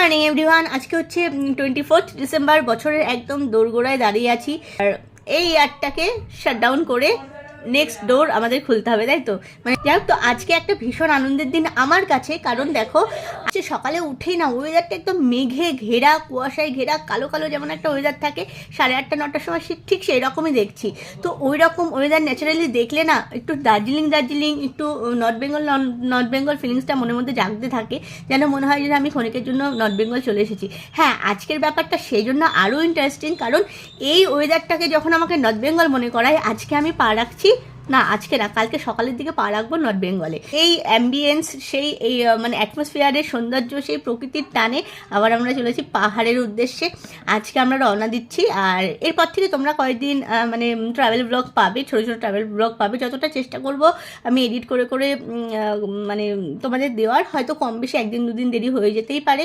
Morning everyone আজকে হচ্ছে twenty fourth December বছরের একদম দোরগোড়ায় দাঁড়িয়ে আছি। আর এই ইয়ারটাকে শাটডাউন করে নেক্সট ডোর আমাদের খুলতে হবে, তাই তো? মানে যাই তো আজকে একটা ভীষণ আনন্দের দিন আমার কাছে, কারণ দেখো, আজকে সকালে উঠেই না ওয়েদারটা একদম মেঘে ঘেরা, কুয়াশায় ঘেরা, কালো কালো যেমন একটা ওয়েদার থাকে, সাড়ে আটটা, নটার সময় সে- ঠিক সেই রকমই দেখছি। তো ওই রকম ওয়েদার ন্যাচারালি দেখলে না, একটু দার্জিলিং দার্জিলিং, একটু নর্থ বেঙ্গল নর্থ বেঙ্গল ফিলিংসটা মনের মধ্যে জাগতে থাকে, যেন মনে হয় যে আমি ক্ষণিকের জন্য নর্থ বেঙ্গল চলে এসেছি। হ্যাঁ আজকের ব্যাপারটা সেই জন্য আরও ইন্টারেস্টিং কারণ এই ওয়েদারটাকে যখন আমাকে নর্থ বেঙ্গল মনে করায়, আজকে আমি পা রাখছি না, আজকে না, কালকে সকালের দিকে পা রাখব নর্থ বেঙ্গলে এই অ্যাম্বিয়েন্স সেই, এই মানে অ্যাটমসফিয়ারের সৌন্দর্য, সেই প্রকৃতির টানে আবার আমরা চলেছি পাহাড়ের উদ্দেশ্যে। আজকে আমরা রওনা দিচ্ছি, আর এরপর থেকে তোমরা কয়েকদিন মানে ট্রাভেল ব্লগ পাবে, ছোটো ছোটো ট্রাভেল ব্লগ পাবে। যতটা চেষ্টা করব, আমি এডিট করে করে মানে তোমাদের দেওয়ার। হয়তো কম বেশি একদিন, দুদিন দেরি হয়ে যেতেই পারে।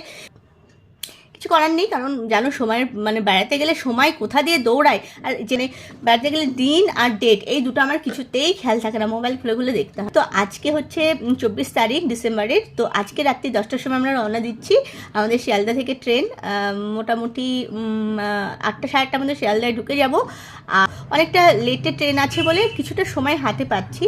কিছু করার নেই, কারণ জানো সময়ের মানে বেড়াতে গেলে সময় কোথা দিয়ে দৌড়ায়? আর জেনে বেড়াতে গেলে দিন আর ডেট এই দুটো আমার কিছুতেই খেয়াল থাকে না মোবাইল খুলে খুলে দেখতে হয়। তো আজকে হচ্ছে চব্বিশ তারিখ ডিসেম্বরের, তো আজকে রাত্রি দশটার সময় আমরা রওনা দিচ্ছি আমাদের শিয়ালদা থেকে ট্রেন। মোটামুটি আটটা সাড়ে আটটার মধ্যে শিয়ালদায় ঢুকে যাব। অনেকটা লেটে ট্রেন আছে বলে কিছুটা সময় হাতে পাচ্ছি।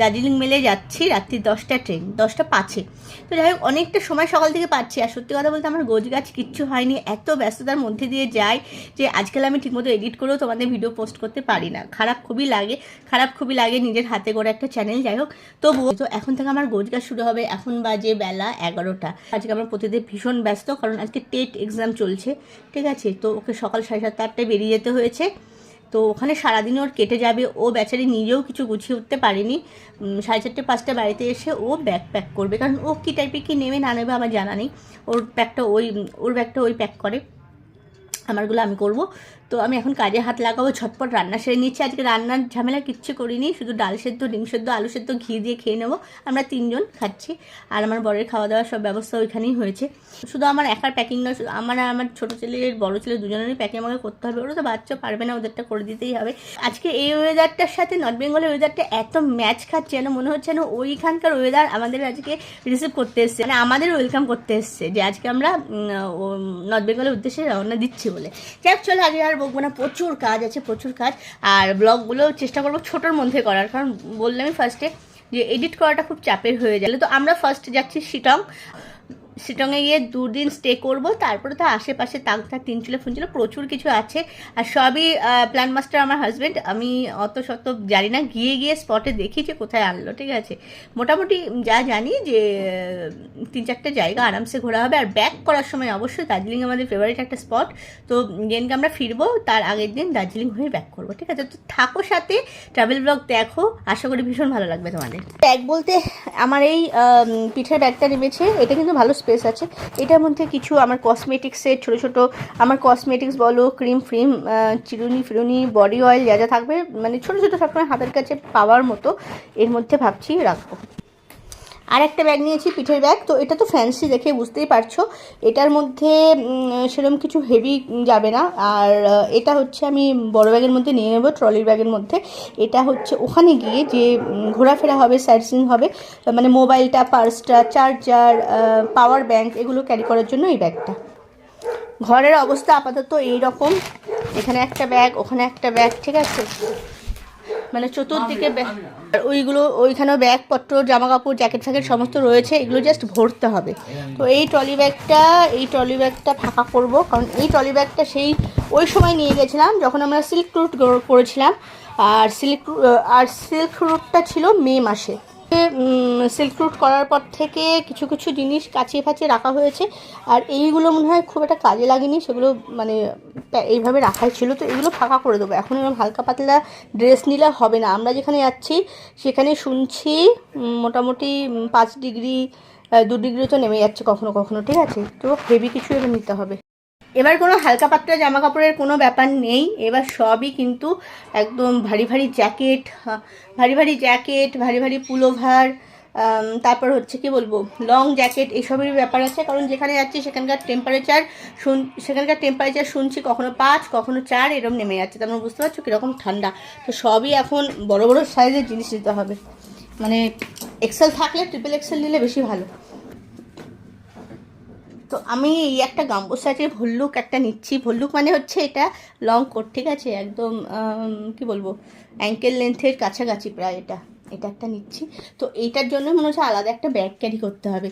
দার্জিলিং মেলে যাচ্ছি রাত্রি দশটা ট্রেন, দশটা পাঁচে। তো যাই হোক, অনেকটা সময় সকাল থেকে পাচ্ছি। আর সত্যি কথা বলতে আমার গোজ গাছ কিচ্ছু হয়নি, এত ব্যস্ততার মধ্যে দিয়ে যাই যে আজকাল আমি ঠিকমতো এডিট করেও তোমাদের ভিডিও পোস্ট করতে পারি না। খারাপ খুবই লাগে, খারাপ খুবই লাগে নিজের হাতে করে একটা চ্যানেল যাই হোক। তবুও তো এখন থেকে আমার রোজগার শুরু হবে, এখন বাজে বেলা এগারোটা। আজকে আমার প্রতিদিন ভীষণ ব্যস্ত, কারণ আজকে টেট এক্সাম চলছে, ঠিক আছে? তো ওকে সকাল সাড়ে সাতটা আটটায় বেরিয়ে যেতে হয়েছে। তো ওখানে সারাদিন ওর কেটে যাবে। ও বেচারি নিজেও কিছু গুছিয়ে উঠতে পারেনি। সাড়ে চারটে, পাঁচটা বাড়িতে এসে ও ব্যাগ প্যাক করবে। কারণ ও কী টাইপের কী নেবে না নেবে আমার জানা নেই। ওর ব্যাগটা ওই, ওর ব্যাগটা ওই প্যাক করে। আমারগুলো আমি করব। তো আমি এখন কাজে হাত লাগাবো, ঝটপট রান্না সেরে নিচ্ছি। আজকে রান্নার ঝামেলা কিচ্ছু করিনি, শুধু ডাল সেদ্ধ, ডিম সেদ্ধ, আলু সেদ্ধ, ঘি দিয়ে খেয়ে নেব। আমরা তিনজন খাচ্ছি, আর আমার বরের খাওয়া দাওয়ার সব ব্যবস্থা ওইখানেই হয়েছে। শুধু আমার একার প্যাকিং নয়, শুধু আমার আমার ছোটো ছেলের বড় ছেলে দুজনেরই প্যাকিং আমাকে করতে হবে। ওরা তো বাচ্চা, পারবে না, ওদেরটা করে দিতেই হবে। আজকে এই ওয়েদারটার সাথে নর্থ বেঙ্গলের ওয়েদারটা এত ম্যাচ খাচ্ছে, যেন মনে হচ্ছে যেন ওইখানকার ওয়েদার আমাদের আজকে রিসিভ করতে এসছে। মানে আমাদের ওয়েলকাম করতে এসছে, যে আজকে আমরা নর্থ বেঙ্গলের উদ্দেশ্যে রওনা দিচ্ছি বলে। যাক, চলো আগে আর বকবো না, প্রচুর কাজ আছে, প্রচুর কাজ। আর ব্লগগুলো চেষ্টা করব ছোটোর মধ্যে করার, কারণ বললামই ফার্স্টে যে এডিট করাটা খুব চাপের হয়ে যায়। তো আমরা ফার্স্ট যাচ্ছি শিটং। শিটংয়ে গিয়ে দুদিন স্টে করব, তারপরে তো আশেপাশে তাক থাক তিন তাগতা তিনচুলে ফুনচুলে প্রচুর কিছু আছে। আর সবই প্ল্যান মাস্টার আমার হাজব্যান্ড আমি অত শত জানি না, গিয়ে গিয়ে স্পটে দেখি যে কোথায় আনলো, ঠিক আছে? মোটামুটি যা জানি যে তিন চারটে জায়গা আরামসে ঘোরা হবে। আর ব্যাক করার সময় অবশ্যই দার্জিলিং আমাদের ফেভারিট একটা স্পট তো যেদিনকে আমরা ফিরবো, তার আগের দিন দার্জিলিং হয়ে ব্যাক করব, ঠিক আছে? তো থাকো সাথে ট্রাভেল ব্লগ দেখো, আশা করি ভীষণ ভালো লাগবে তোমাদের। ব্যাগ বলতে আমার এই পিঠের ব্যাগটা নেমেছে, এটা কিন্তু ভালো স্পেস আছে। এটার মধ্যে কিছু আমার কসমেটিক্সের ছোট ছোট, আমার কসমেটিক্স বলো ক্রিম ফ্রিম চিরুনি ফিরুনি বডি অয়েল যা যা থাকবে মানে ছোট ছোটো সবসময় হাতের কাছে পাওয়ার মতো, এর মধ্যে ভাবছি রাখব। আর একটা ব্যাগ নিয়েছি, পিঠের ব্যাগ তো এটা তো ফ্যান্সি দেখে বুঝতেই পারছ। এটার মধ্যে সেরকম কিছু হেভি যাবে না। আর এটা হচ্ছে আমি বড় ব্যাগের মধ্যে নিয়ে নেব ট্রলির ব্যাগের মধ্যে। এটা হচ্ছে ওখানে গিয়ে যে ঘোরাফেরা হবে সাইট সিন হবে মানে মোবাইলটা পার্সটা চার্জার পাওয়ার ব্যাংক এগুলো ক্যারি করার জন্য এই ব্যাগটা ঘরের অবস্থা আপাতত এই রকম এখানে একটা ব্যাগ ওখানে একটা ব্যাগ ঠিক আছে? মানে চতুর্দিকে ওইগুলো ওইখানেও ব্যাগপত্র জামা কাপড় জ্যাকেট ফ্যাকেট সমস্ত রয়েছে এগুলো জাস্ট ভরতে হবে। তো এই ট্রলি ব্যাগটা এই ট্রলি ব্যাগটা ফাঁকা করব কারণ এই ট্রলি ব্যাগটা সেই ওই সময় নিয়ে গেছিলাম যখন আমরা সিল্ক রুট করেছিলাম। আর সিল্ক আর সিল্ক রুটটা ছিল মে মাসে। সিল্ক রুট করার পর থেকে কিছু কিছু জিনিস কাচিয়ে ফাচিয়ে রাখা হয়েছে। আর এইগুলো মনে হয় খুব একটা কাজে লাগেনি, সেগুলো মানে এইভাবে রাখাই ছিল। তো এগুলো ফাঁকা করে দেবো। এখন এরকম হালকা পাতলা ড্রেস নিলে হবে না। আমরা যেখানে যাচ্ছি, সেখানে শুনছি মোটামুটি পাঁচ ডিগ্রি দু ডিগ্রি তো নেমে যাচ্ছে কখনো কখনো, ঠিক আছে? তো হেভি কিছু এবার নিতে হবে। এবার কোনো হালকা পাতলা জামা কাপড়ের কোনো ব্যাপার নেই। এবার সবই কিন্তু একদম ভারী ভারী জ্যাকেট ভারী ভারী জ্যাকেট, ভারী ভারী পুলোভার তারপর হচ্ছে কি বলব, লং জ্যাকেট এসবেরই ব্যাপার আছে। কারণ যেখানে যাচ্ছি সেখানকার টেম্পারেচার শুন, সেখানকার টেম্পারেচার শুনছি কখনো পাঁচ, কখনো চার এরকম নেমে যাচ্ছে। তোমরা বুঝতে পারছ কীরকম ঠান্ডা। তো সবই এখন বড় বড় সাইজের জিনিস নিতে হবে। মানে এক্সেল থাকলে ট্রিপল এক্সেল নিলে বেশি ভালো। তো আমি এই একটা গাম্বো সাইজের ভল্লুক একটা নিচ্ছি, ভল্লুক মানে হচ্ছে এটা লং কোট ঠিক আছে? একদম কি বলব? অ্যাঙ্কেল লেন্থের কাছাকাছি প্রায় এটা এটা একটা নিচ্ছি। তো এইটার জন্য মনে হচ্ছে আলাদা একটা ব্যাগ ক্যারি করতে হবে।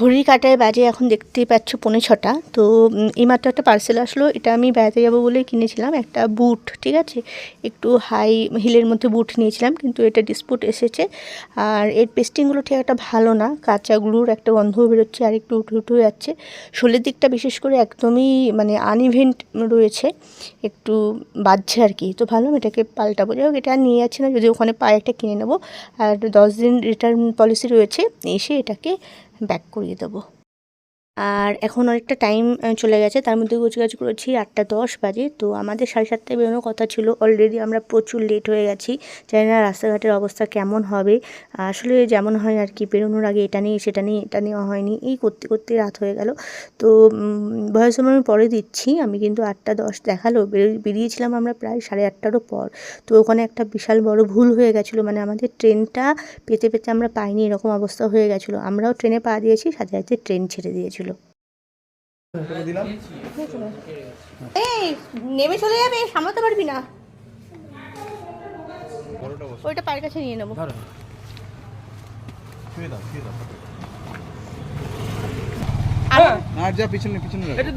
ঘড়ির কাটায় বাজে এখন দেখতেই পাচ্ছ পৌনে ছটা। তো এইমাত্র একটা পার্সেল আসলো, এটা আমি বেড়াতে যাব বলে কিনেছিলাম। একটা বুট ঠিক আছে? একটু হাই হিলের মধ্যে বুট নিয়েছিলাম, কিন্তু এটা ডিসপুট এসেছে। আর এর পেস্টিংগুলো ঠিক একটা ভালো না কাঁচাগুলোর একটা গন্ধ বেরোচ্ছে, আর একটু উঠে উঠে যাচ্ছে। শোলের দিকটা বিশেষ করে একদমই মানে আনইভেন্ট রয়েছে, একটু বাজছে আর কি। তো ভালো এটাকে পাল্টাবো। যাই হোক, এটা নিয়ে যাচ্ছে না যদি ওখানে পায়ে একটা কিনে নেব। আর দশ দিন রিটার্ন পলিসি রয়েছে, এসে এটাকে ব্যাক করিয়ে দেবো। আর এখন অনেকটা টাইম চলে গেছে। তার মধ্যে গোছগাছ করেছি আটটা দশ বাজে। তো আমাদের সাড়ে সাতটায় বেরোনোর কথা ছিল। অলরেডি আমরা প্রচুর লেট হয়ে গেছি। জানি না রাস্তাঘাটের অবস্থা কেমন হবে। আসলে যেমন হয় আর কি, বেরোনোর আগে এটা নিয়ে, সেটা নিয়ে, এটা নেওয়া হয়নি। এই করতে করতে রাত হয়ে গেল। তো ভয়েস আমি পরে দিচ্ছি। আমি কিন্তু আটটা দশ দেখাল। বেরিয়েছিলাম আমরা প্রায় সাড়ে আটটারও পর। তো ওখানে একটা বিশাল বড় ভুল হয়ে গেছিল। মানে আমাদের ট্রেনটা পেতে পেতে আমরা পাইনি। এরকম অবস্থা হয়ে গেছিল। আমরাও ট্রেনে পা দিয়েছি, সাথে সাথে ট্রেন ছেড়ে দিয়েছিল। এই নেমে চলে যাবে সামলাতে পারবি না। ওইটা পায়ের কাছে নিয়ে নেব। দাও।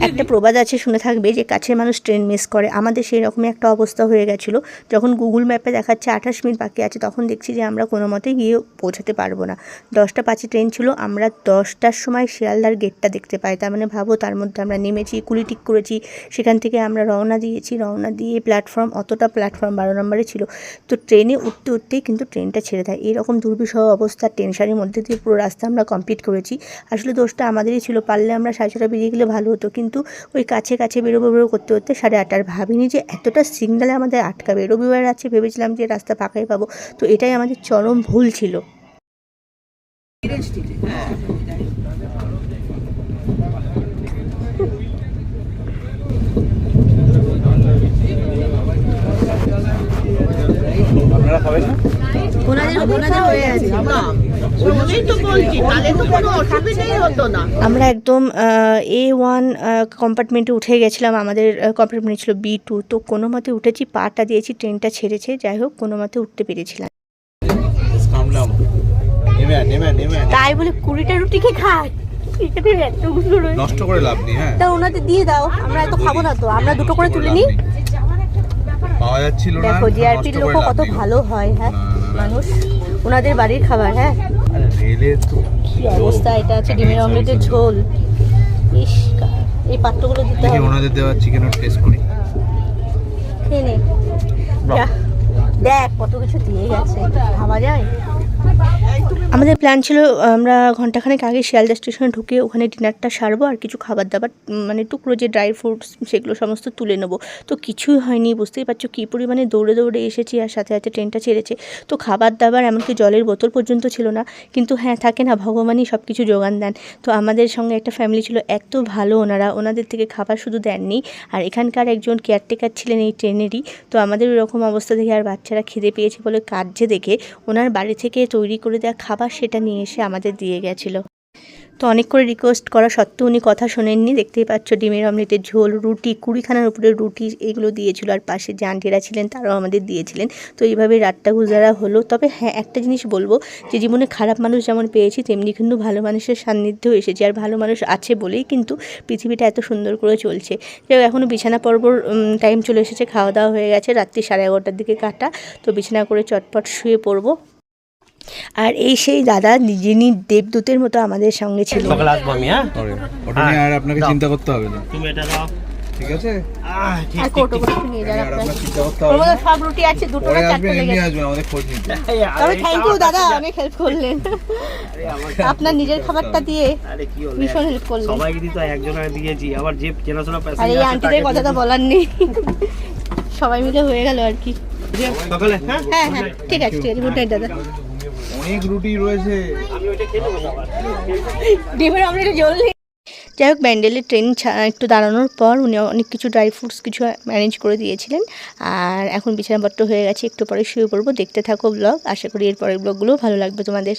একটা প্রবাদ আছে শুনে থাকবে যে কাছের মানুষ ট্রেন মিস করে। আমাদের সেই রকমই একটা অবস্থা হয়ে গেছিল। যখন গুগল ম্যাপে দেখাচ্ছে আঠাশ মিনিট বাকি আছে তখন দেখছি যে আমরা কোনো মতে গিয়ে পৌঁছাতে পারব না। দশটা পাঁচে ট্রেন ছিল আমরা দশটার সময় শিয়ালদার গেটটা দেখতে পাই। তার মানে ভাবো তার মধ্যে আমরা নেমেছি কুলি ঠিক করেছি। সেখান থেকে আমরা রওনা দিয়েছি রওনা দিয়ে প্ল্যাটফর্ম অতটা প্ল্যাটফর্ম বারো নম্বরে ছিল। তো ট্রেনে উঠতে উঠতেই কিন্তু ট্রেনটা ছেড়ে দেয়। এরকম দুর্বিষহ অবস্থা টেনশনের মধ্যে দিয়ে পুরো রাস্তা আমরা কমপ্লিট করেছি। আসলে দোষটা আমাদেরই ছিল পারলে আমরা সাড়ে ছটা বেরিয়ে গেলে ভালো হতো। কিন্তু ওই কাছে কাছে বেরোবো বেরো করতে করতে সাড়ে আটটার ভাবিনি যে এতটা সিগনালে আমাদের আটকাবে রবিবার আছে। ভেবেছিলাম যে রাস্তা ফাঁকাই পাবো। তো এটাই আমাদের চরম ভুল ছিল। ওনাদের ওনাদের হয়ে আছে আমরা একদম এ ওয়ান কম্পার্টমেন্টে উঠে গেছিলাম। আমাদের কম্পার্টমেন্ট ছিল বি টু তো কোনো মতে উঠেছি পাটা দিয়েছি ট্রেনটা ছেড়েছে। যাই হোক কোনো মতে উঠতে পেরেছিলাম। তাই বলে কুড়িটা রুটি কে খায়? রয়েছে। নষ্ট করে লাভ নেই হ্যাঁ। তা ওনাদের দিয়ে দাও আমরা এত খাব না তো। আমরা দুটো করে তুলে নিই। পাওয়া যাচ্ছিল না দেখো জিআরপির লোকও কত ভালো হয় হ্যাঁ। মানুষ। ওনাদের বাড়ির খাবার হ্যাঁ। কি অবস্থা? এটা আছে ডিমের অমলেটের ঝোল। ইস এই পাত্রগুলো দিতে হবে। ওনাদের দেওয়া চিকেনের টেস্ট করি। খেয়ে নে। দেখ কত কিছু দিয়ে গেছে। ভাবা যায়? আমাদের প্ল্যান ছিল, আমরা ঘন্টাখানেক আগে শিয়ালদা স্টেশনে ঢুকে ওখানে ডিনারটা সারবো আর কিছু খাবার দাবার মানে টুকরো যে ড্রাই ফ্রুটস সেগুলো সমস্ত তুলে নেব। তো কিছুই হয়নি, বুঝতেই পারছ কী পরিমাণে দৌড়ে দৌড়ে এসেছি আর সাথে সাথে ট্রেনটা ছেড়েছে। তো খাবার দাবার এমনকি জলের বোতল পর্যন্ত ছিল না, কিন্তু হ্যাঁ থাকে না, ভগবানই সব কিছু যোগান দেন। তো আমাদের সঙ্গে একটা ফ্যামিলি ছিল, এত ভালো ওনারা, ওনাদের থেকে খাবার শুধু দেননি। আর এখানকার একজন কেয়ারটেকার ছিলেন এই ট্রেনেরই, তো আমাদের এরকম অবস্থা দেখে আর বাচ্চারা খিদে পেয়েছে বলে কাঁদছে দেখে। ওনার বাড়ি থেকে তৈরি করে দেওয়া খাবার সেটা নিয়ে এসে আমাদের দিয়ে গেছিল। তো অনেক করে রিকোয়েস্ট করা সত্ত্বেও উনি কথা শোনেননি। দেখতেই পাচ্ছ ডিমের অমলেটের ঝোল, রুটি, কুড়িখানার উপরে রুটি এগুলো দিয়েছিল আর পাশে যে আন্টিরা ছিলেন তারাও আমাদের দিয়েছিলেন। তো এইভাবে রাতটা গুজারা হলো। তবে হ্যাঁ একটা জিনিস বলব যে জীবনে খারাপ মানুষ যেমন পেয়েছি, তেমনি কিন্তু ভালো মানুষের সান্নিধ্যেও এসেছি আর ভালো মানুষ আছে বলেই কিন্তু পৃথিবীটা এত সুন্দর করে চলছে। যাই এখনও বিছানা পর্বর টাইম চলে এসেছে, খাওয়া দাওয়া হয়ে গেছে। রাত্রি সাড়ে এগারোটার দিকে কাটা। তো বিছানা করে চটপট শুয়ে পড়ব। আর এই সেই দাদা যিনি দেবদূতের মতো আমাদের সঙ্গে ছিল সকালে আসব আমি হ্যাঁ? ওটা নিয়ে আর আপনাকে চিন্তা করতে হবে না। তুমি এটা দাও। ঠিক আছে? আর ঠিক, কোটো নিয়ে যান আর আপনার। আপনার চিন্তা করতে ওর হবে মধ্যে না। সব রুটি আছে দুটো না চারটে আসবেন এমনি আমাদের খোঁজ নিতে। তবে থ্যাংক ইউ দাদা অনেক হেল্প করলেন। আপনার নিজের খাবারটা দিয়ে আরে কি হলো ভীষণ হেল্প করলেন। সবাইকে দিতে একজনের দিয়েছি। আবার যে চেনাশোনা প্যাসেঞ্জার আন্টিদের কথা তো বলার নেই। সবাই মিলে হয়ে গেল আর কি। সকালে হ্যাঁ? হ্যাঁ হ্যাঁ ঠিক আছে ঠিক আছে গুড নাইট দাদা। অনেক রুটি রয়েছে। ডিমের অমলেট জলদি। যাই হোক ব্যান্ডেলের ট্রেন একটু দাঁড়ানোর পর উনি অনেক কিছু ড্রাই ফ্রুটস কিছু ম্যানেজ করে দিয়েছিলেন। আর এখন বিছানাপত্র হয়ে গেছে, একটু পরে শুয়ে পড়ব। দেখতে থাকো ব্লগ আশা করি এর পরের ব্লগগুলো ভালো লাগবে তোমাদের।